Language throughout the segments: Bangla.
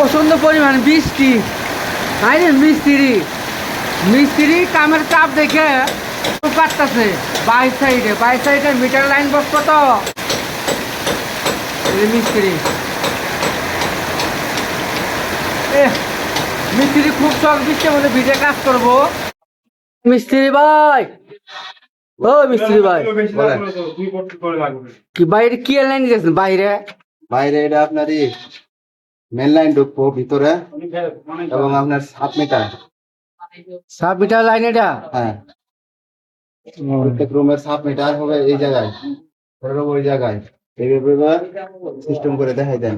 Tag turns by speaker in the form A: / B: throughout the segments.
A: প্রচণ্ড পরিমাণ বৃষ্টি আরে মিস্ত্রি মিস্ত্রি কামের চাপ দেখে কাটতেছে বাই সাইডে বাই সাইডে মিটার লাইন বসতো তো। মিস্ত্রি এ মিস্ত্রি খুব শখ দিচ্ছে মধ্যে ভিজে কাজ করব। মিস্ত্রি ভাই। ও মিস্ত্রি ভাই। কি বাইরে কি লাইন গেছেন বাইরে?
B: বাইরে এটা আপনারই মেন লাইন ঢুকবো ভিতরে এবং আপনার সাত মিটার।
A: সাব মিটার লাইন এটা?
B: হ্যাঁ। প্রত্যেক রুমের সাত মিটার হবে এই জায়গায়। ধরো ওই জায়গায়। এইভাবে সিস্টেম করে দেখাই দেন।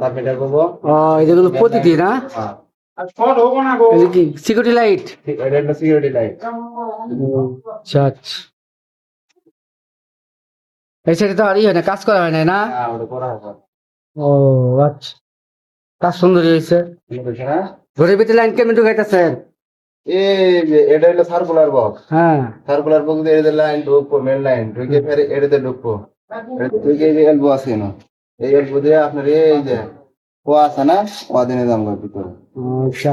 B: সাত মিটার করব।
A: ও প্রতিদিন না? সিকিউরিটি লাইট
B: সিকিউরিটি লাইট
A: আচ্ছা এই তো আর ই হয় না কাজ করা হয় না না?
B: হ্যাঁ করা
A: ও আচ্ছা। কাজ সুন্দর হয়েছে ঘরের ভিতরে লাইন কেমন ঢুকাইতেছেন?
B: এটা হলো সার্কুলার বক্স
A: হ্যাঁ।
B: সার্কুলার বক্স দিয়ে এদের লাইন ঢুকবো মেন লাইন ঢুকে ফের এটাতে ঢুকবো। ঢুকে এই যে এলবো আছে না এই এলবো দিয়ে আপনার এই যে ও আছে না ও দিনে দাম করবে ভিতরে।
A: আচ্ছা।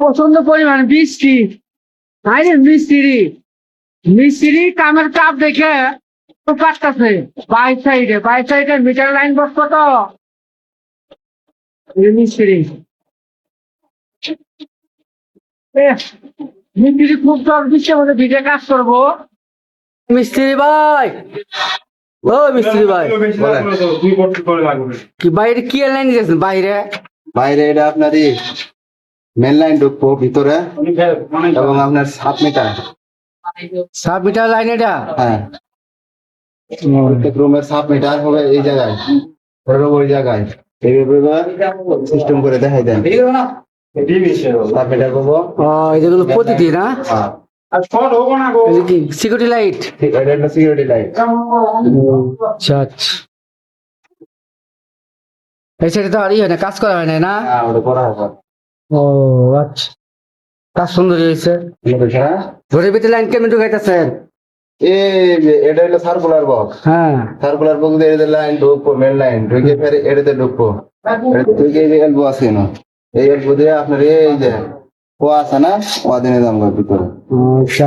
A: প্রচণ্ড পরিমাণ বৃষ্টি আরে মিস্ত্রি মিস্ত্রি কামের চাপ দেখে কাটতেছে বাই সাইডে বাই সাইডে মিটার লাইন বসতো তো মিস্ত্রি মিস্ত্রি খুব মধ্যে ভিজে কাজ করব। মিস্ত্রি ভাই! ও মিস্ত্রি ভাই কি বাইরে কি লাইন গেছেন? বাইরে?
B: বাইরে এটা আপনারই মেন লাইন ঢুকবো ভিতরে। এবং আপনার সাত মিটার
A: সাব মিটার লাইন এটা?
B: হ্যাঁ। প্রত্যেক রুমের সাত মিটার হবে এই জায়গায়। ওই জায়গায়। এইভাবে সিস্টেম করে দেখাই দেন। সাত মিটার করব।
A: ও যেগুলো প্রতিদিন না
B: হ্যাঁ
A: এই যে কি? সিকিউরিটি লাইট
B: ঠিক এটা একটা সিকিউরিটি লাইট
A: আচ্ছা আচ্ছা। এই তো আর ই হয় না কাজ করা হয় না না?
B: হ্যাঁ করা হবে।
A: ও আচ্ছা। কাজ সুন্দর হয়েছে।
B: আছে
A: ভিতরে লাইন কেমন ঢুকাইতেছেন?
B: এটা হলো সার্কুলার বক্স
A: হ্যাঁ।
B: সার্কুলার বক্স দিয়ে লাইন ঢুকবো মেন লাইন ঢুকে ফের এটাতে ঢুকবো। ঢুকে এই এলবো আছে না। এই এলবো দিয়ে আপনার এই যে ও আছে না? ও দিনে দাম ভিতরে।
A: আচ্ছা।